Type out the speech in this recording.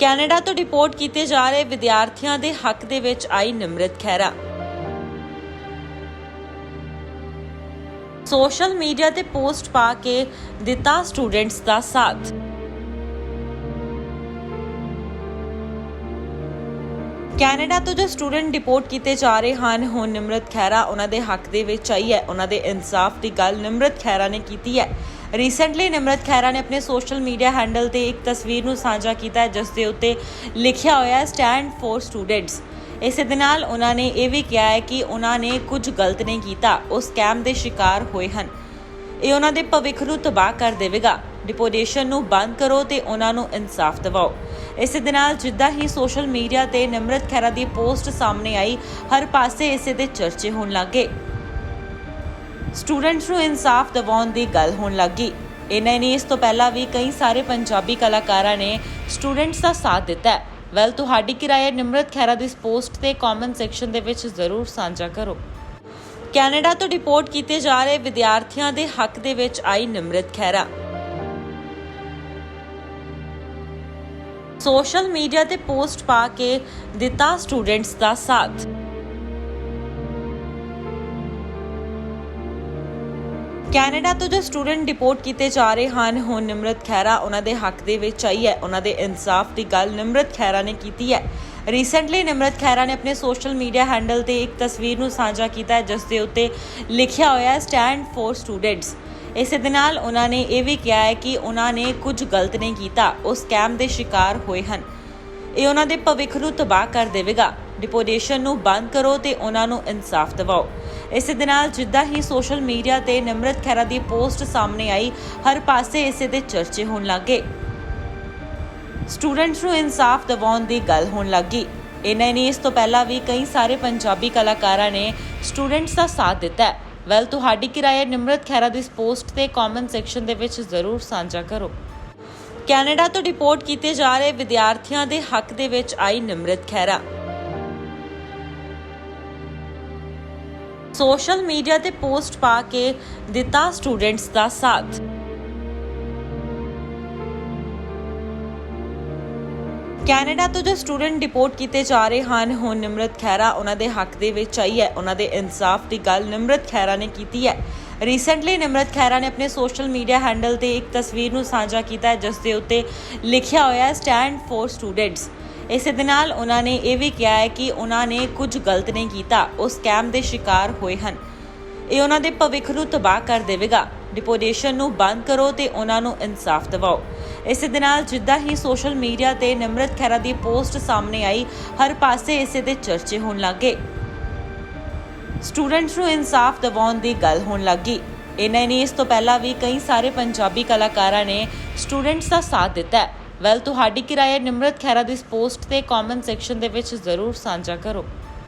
Canada ਤੋਂ deport ਕੀਤੇ ਜਾ ਰਹੇ ਵਿਦਿਆਰਥੀਆਂ ਦੇ ਹੱਕ ਦੇ ਵਿੱਚ ਆਈ ਨਿਮਰਤ ਖਹਿਰਾ। ਸੋਸ਼ਲ ਮੀਡੀਆ ਤੇ ਪੋਸਟ ਪਾ ਕੇ ਦਿੱਤਾ ਸਟੂਡੈਂਟਸ ਦਾ ਸਾਥ। ਕੈਨੇਡਾ ਤੋਂ ਜੋ ਸਟੂਡੈਂਟ ਡਿਪੋਰਟ ਕੀਤੇ ਜਾ ਰਹੇ ਹਨ, ਹੁਣ ਨਿਮਰਤ ਖਹਿਰਾ ਉਹਨਾਂ ਦੇ ਹੱਕ ਦੇ ਵਿੱਚ ਆਈ ਹੈ। ਉਹਨਾਂ ਦੇ ਇਨਸਾਫ ਦੀ ਗੱਲ ਨਿਮਰਤ ਖਹਿਰਾ ਨੇ ਕੀਤੀ ਹੈ। ਰੀਸੈਂਟਲੀ ਨਿਮਰਤ ਖਹਿਰਾ ਨੇ ਆਪਣੇ ਸੋਸ਼ਲ ਮੀਡੀਆ ਹੈਂਡਲ ਤੇ ਇੱਕ ਤਸਵੀਰ ਨੂੰ ਸਾਂਝਾ ਕੀਤਾ ਹੈ ਜਿਸ ਦੇ ਉੱਤੇ ਲਿਖਿਆ ਹੋਇਆ ਹੈ ਸਟੈਂਡ ਫॉर ਸਟੂਡੈਂਟਸ ਇਸੇ ਦੇ ਨਾਲ ਉਹਨਾਂ ਨੇ ਇਹ ਵੀ ਕਿਹਾ ਹੈ ਕਿ ਉਹਨਾਂ ਨੇ ਕੁਝ ਗਲਤ ਨਹੀਂ ਕੀਤਾ, ਉਹ ਸਕੈਮ ਦੇ ਸ਼ਿਕਾਰ ਹੋਏ ਹਨ। ਇਹ ਉਹਨਾਂ ਦੇ ਭਵਿੱਖ ਨੂੰ ਤਬਾਹ ਕਰ ਦੇਵੇਗਾ। ਡਿਪੋਰਟੇਸ਼ਨ ਨੂੰ ਬੰਦ ਕਰੋ ਤੇ ਉਹਨਾਂ ਨੂੰ ਇਨਸਾਫ ਦਿਵਾਓ। ਇਸੇ ਦੇ ਨਾਲ ਜਿੱਦਾਂ ਹੀ ਸੋਸ਼ਲ ਮੀਡੀਆ ਤੇ ਨਿਮਰਤ ਖਹਿਰਾ ਦੀ ਪੋਸਟ ਸਾਹਮਣੇ ਆਈ, ਹਰ ਪਾਸੇ ਇਸੇ 'ਤੇ ਚਰਚੇ ਹੋਣ ਲੱਗੇ ਸਟੂਡੈਂਟਸ ਨੂੰ ਇਨਸਾਫ ਦਿਵਾਉਣ ਦੀ ਗੱਲ ਹੋਣ ਲੱਗੀ ਇਹਨਾਂ ਹੀ ਇਸ ਤੋਂ ਪਹਿਲਾਂ ਵੀ ਕਈ ਸਾਰੇ ਪੰਜਾਬੀ ਕਲਾਕਾਰਾਂ ਨੇ ਸਟੂਡੈਂਟਸ ਦਾ ਸਾਥ ਦਿੱਤਾ ਵੈਲ ਤੁਹਾਡੀ ਕੀ ਨਿਮਰਤ ਖਹਿਰਾ ਦੀ ਇਸ ਪੋਸਟ ਤੇ ਕਮੈਂਟ ਸੈਕਸ਼ਨ ਦੇ ਵਿੱਚ ਜ਼ਰੂਰ ਸਾਂਝਾ ਕਰੋ। ਕੈਨੇਡਾ ਤੋਂ ਡਿਪੋਰਟ ਕੀਤੇ ਜਾ ਰਹੇ ਵਿਦਿਆਰਥੀਆਂ ਦੇ ਹੱਕ ਦੇ ਵਿੱਚ ਆਈ ਨਿਮਰਤ ਖਹਿਰਾ। ਸੋਸ਼ਲ ਮੀਡੀਆ ਤੇ ਪੋਸਟ ਪਾ ਕੇ ਦਿੱਤਾ ਸਟੂਡੈਂਟਸ ਦਾ ਸਾਥ। ਕੈਨੇਡਾ ਤੋਂ ਜੋ ਸਟੂਡੈਂਟ ਡਿਪੋਰਟ ਕੀਤੇ ਜਾ ਰਹੇ ਹਨ, ਹੁਣ ਨਿਮਰਤ ਖਹਿਰਾ ਉਹਨਾਂ ਦੇ ਹੱਕ ਦੇ ਵਿੱਚ ਆਈ ਹੈ। ਉਹਨਾਂ ਦੇ ਇਨਸਾਫ ਦੀ ਗੱਲ ਨਿਮਰਤ ਖਹਿਰਾ ਨੇ ਕੀਤੀ ਹੈ। ਰੀਸੈਂਟਲੀ ਨਿਮਰਤ ਖਹਿਰਾ ਨੇ ਆਪਣੇ ਸੋਸ਼ਲ ਮੀਡੀਆ ਹੈਂਡਲ ਤੇ ਇੱਕ ਤਸਵੀਰ ਨੂੰ ਸਾਂਝਾ ਕੀਤਾ ਹੈ, ਜਿਸ ਦੇ ਉੱਤੇ ਲਿਖਿਆ ਹੋਇਆ ਹੈ ਸਟੈਂਡ ਫॉर ਸਟੂਡੈਂਟਸ ਇਸੇ ਦੇ ਨਾਲ ਉਹਨਾਂ ਨੇ ਇਹ ਵੀ ਕਿਹਾ ਹੈ ਕਿ ਉਹਨਾਂ ਨੇ ਕੁਝ ਗਲਤ ਨਹੀਂ ਕੀਤਾ। ਉਹ ਸਕੈਮ ਦੇ ਸ਼ਿਕਾਰ ਹੋਏ ਹਨ। ਇਹ ਉਹਨਾਂ ਦੇ ਭਵਿੱਖ ਨੂੰ ਤਬਾਹ ਕਰ ਦੇਵੇਗਾ। ਡਿਪੋਰਟੇਸ਼ਨ ਨੂੰ ਬੰਦ ਕਰੋ ਤੇ ਉਹਨਾਂ ਨੂੰ ਇਨਸਾਫ ਦਿਵਾਓ। ਇਸੇ ਦੇ ਨਾਲ ਜਿੱਦਾਂ ਹੀ ਸੋਸ਼ਲ ਮੀਡੀਆ ਤੇ ਨਿਮਰਤ ਖਹਿਰਾ ਦੀ ਪੋਸਟ ਸਾਹਮਣੇ ਆਈ, ਹਰ ਪਾਸੇ ਇਸੇ ਦੇ ਚਰਚੇ ਹੋਣ ਲੱਗੇ। ਸਟੂਡੈਂਟਸ ਨੂੰ ਇਨਸਾਫ ਦਿਵਾਉਣ ਦੀ ਗੱਲ ਹੋਣ ਲੱਗੀ। ਇਹਨਾਂ ਨੇ ਇਸ ਤੋਂ ਪਹਿਲਾਂ ਵੀ ਕਈ ਸਾਰੇ ਪੰਜਾਬੀ ਕਲਾਕਾਰਾਂ ਨੇ ਸਟੂਡੈਂਟਸ ਦਾ ਸਾਥ ਦਿੱਤਾ ਹੈ। ਵੈਲ ਤੁਹਾਡੀ ਕੀ ਰਾਏ ਨਿਮਰਤ ਖਹਿਰਾ ਦੀ ਇਸ ਪੋਸਟ ਤੇ ਕਮੈਂਟ ਸੈਕਸ਼ਨ ਦੇ ਵਿੱਚ ਜ਼ਰੂਰ ਸਾਂਝਾ ਕਰੋ। ਕੈਨੇਡਾ ਤੋਂ ਡਿਪੋਰਟ ਕੀਤੇ ਜਾ ਰਹੇ ਵਿਦਿਆਰਥੀਆਂ ਦੇ ਹੱਕ ਦੇ ਵਿੱਚ ਆਈ ਨਿਮਰਤ ਖਹਿਰਾ। ਸੋਸ਼ਲ ਮੀਡੀਆ ਤੇ ਪੋਸਟ ਪਾ ਕੇ ਦਿੱਤਾ ਸਟੂਡੈਂਟਸ ਦਾ ਸਾਥ। ਕੈਨੇਡਾ ਤੋਂ ਜੋ ਸਟੂਡੈਂਟ ਡਿਪੋਰਟ ਕੀਤੇ ਜਾ ਰਹੇ ਹਨ, ਹੁਣ ਨਿਮਰਤ ਖਹਿਰਾ ਉਹਨਾਂ ਦੇ ਹੱਕ ਦੇ ਵਿੱਚ ਆਈ ਹੈ। ਉਹਨਾਂ ਦੇ ਇਨਸਾਫ ਦੀ ਗੱਲ ਨਿਮਰਤ ਖਹਿਰਾ ਨੇ ਕੀਤੀ ਹੈ। ਰੀਸੈਂਟਲੀ ਨਿਮਰਤ ਖਹਿਰਾ ਨੇ ਆਪਣੇ ਸੋਸ਼ਲ ਮੀਡੀਆ ਹੈਂਡਲ ਤੇ ਇੱਕ ਤਸਵੀਰ ਨੂੰ ਸਾਂਝਾ ਕੀਤਾ ਹੈ ਜਿਸ ਦੇ ਉੱਤੇ ਲਿਖਿਆ ਹੋਇਆ ਹੈ ਸਟੈਂਡ ਫॉर ਸਟੂਡੈਂਟਸ ਇਸੇ ਦੇ ਨਾਲ ਉਹਨਾਂ ਨੇ ਇਹ ਵੀ ਕਿਹਾ ਹੈ ਕਿ ਉਹਨਾਂ ਨੇ ਕੁਝ ਗਲਤ ਨਹੀਂ ਕੀਤਾ, ਉਹ ਸਕੈਮ ਦੇ ਸ਼ਿਕਾਰ ਹੋਏ ਹਨ। ਇਹ ਉਹਨਾਂ ਦੇ ਭਵਿੱਖ ਨੂੰ ਤਬਾਹ ਕਰ ਦੇਵੇਗਾ। ਡਿਪੋਰਟੇਸ਼ਨ ਨੂੰ ਬੰਦ ਕਰੋ ਤੇ ਉਹਨਾਂ ਨੂੰ ਇਨਸਾਫ ਦਿਵਾਓ। ਇਸੇ ਦੇ ਨਾਲ ਜਿੱਦਾਂ ਹੀ ਸੋਸ਼ਲ ਮੀਡੀਆ ਤੇ ਨਿਮਰਤ ਖਹਿਰਾ ਦੀ ਪੋਸਟ ਸਾਹਮਣੇ ਆਈ, ਹਰ ਪਾਸੇ ਇਸੇ ਦੇ ਚਰਚੇ ਹੋਣ ਲੱਗੇ ਸਟੂਡੈਂਟਸ ਨੂੰ ਇਨਸਾਫ ਦਿਵਾਉਣ ਦੀ ਗੱਲ ਹੋਣ ਲੱਗੀ ਇਹਨਾਂ ਨੇ ਇਸ ਤੋਂ ਪਹਿਲਾਂ ਵੀ ਕਈ ਸਾਰੇ ਪੰਜਾਬੀ ਕਲਾਕਾਰਾਂ ਨੇ ਸਟੂਡੈਂਟਸ ਦਾ ਸਾਥ ਦਿੱਤਾ ਹੈ। ਵੈਲ ਤੁਹਾਡੀ ਕਿਰਾਏ ਨਿਮਰਤ ਖਹਿਰਾ ਦੀ ਇਸ ਪੋਸਟ ਤੇ ਕਮੈਂਟ ਸੈਕਸ਼ਨ ਦੇ ਵਿੱਚ ਜ਼ਰੂਰ ਸਾਂਝਾ ਕਰੋ।